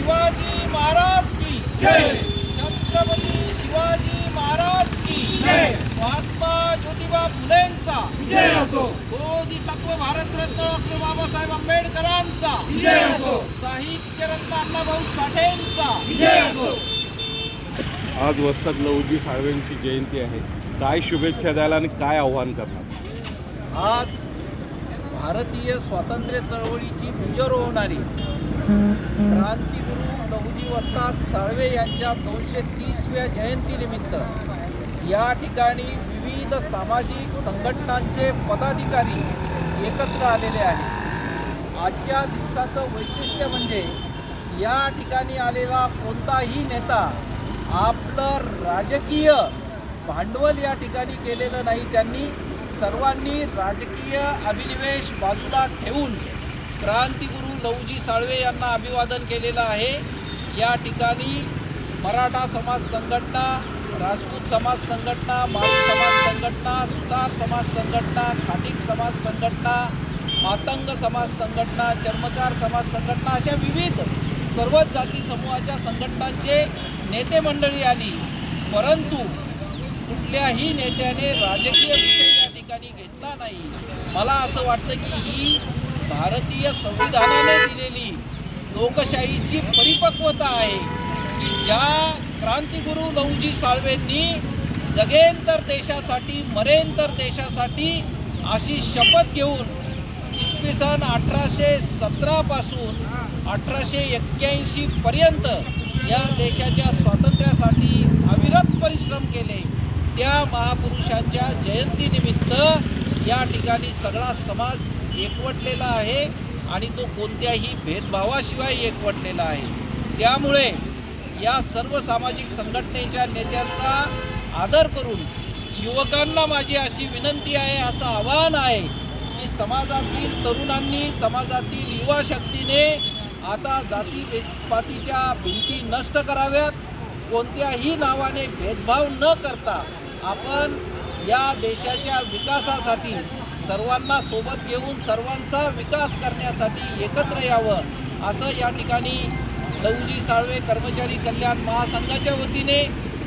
शिवाजी महाराज की जय। छत्रपती शिवाजी महाराज की जय. महात्मा ज्योतिबा फुलेंचा विजय असो। बोधिसत्व भारतरत्न डॉक्टर बाबासाहेब आंबेडकरांचा विजय असो। साहित्यरत्न अण्णाभाऊ साठेंचा विजय असो। आज वस्तात लवजी साळवेंची जयंती आहे. काय शुभेच्छा द्याल आणि काय आव्हान करणार? आज भारतीय स्वातंत्र्य चळवळीची मुजर होणारी लहुजी वस्ताद साळवे यांच्या दोनशे तीसव्या जयंतीनिमित्त? या ठिकाणी विविध सामाजिक संघटनांचे पदाधिकारी एकत्र आलेले आहेत. आजच्या दिवसाचं वैशिष्ट्य म्हणजे या ठिकाणी आलेला कोणताही नेता आपलं राजकीय भांडवल या ठिकाणी केलेलं नाही. त्यांनी सर्वांनी राजकीय अभिनिवेश बाजूला ठेवून क्रांतिगुरू लवजी साळवे यांना अभिवादन केलेलं आहे. या ठिकाणी मराठा समाज संघटना राजपूत समाज संघटना माळी समाज संघटना सुतार समाज संघटना खाटिक समाज संघटना मातंग समाज संघटना चर्मकार समाज संघटना अशा विविध सर्वच जाती समूहाच्या संघटनांचे नेते मंडळी आली. परंतु कुठल्याही नेत्याने राजकीय विषय या ठिकाणी घेतला नाही. मला असं वाटतं की ही भारतीय संविधानाने दिलेली लोकशाहीची परिपक्वता आहे की ज्या क्रांतिगुरू लहुजी साळवेंनी जगेन तर देशासाठी मरेन तर देशासाठी अशी शपथ घेऊन इसवी सन अठराशे सतरापासून अठराशे एक्क्याऐंशी पर्यंत या देशाच्या स्वातंत्र्यासाठी अविरत परिश्रम केले. त्या महापुरुषांच्या जयंतीनिमित्त या ठिकाणी सगळा समाज एकवटलेला आहे. आणि तो कोणत्याही भेदभावाशिवाय एकवटलेला आहे. त्यामुळे या सर्व सामाजिक संघटनेच्या नेत्यांचा आदर करून युवकांना माझी अशी विनंती आहे असं आवाहन आहे की समाजातील तरुणांनी समाजातील युवा शक्तीने आता जातीपातीच्या भिंती नष्ट कराव्यात. कोणत्याही नावाने भेदभाव न करता आपण या देशाच्या विकासासाठी सर्वांना सोबत घेऊन सर्वांचा विकास करण्यासाठी एकत्र यावं असं या ठिकाणी लवजी साळवे कर्मचारी कल्याण महासंघाच्या वतीने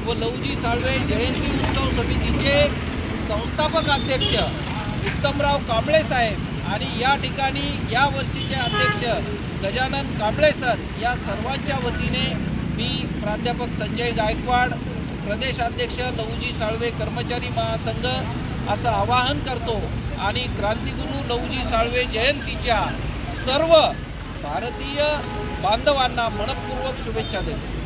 व लवजी साळवे जयंती उत्सव समितीचे संस्थापक अध्यक्ष उत्तमराव कांबळे साहेब आणि या ठिकाणी या वर्षीचे अध्यक्ष गजानन कांबळे सर या सर्वांच्या वतीने मी प्राध्यापक संजय गायकवाड प्रदेशाध्यक्ष लवजी साळवे कर्मचारी महासंघ असं आवाहन करतो. आणि क्रांतिगुरू लवजी साळवे जयंतीच्या सर्व भारतीय बांधवांना मनपूर्वक शुभेच्छा देतो.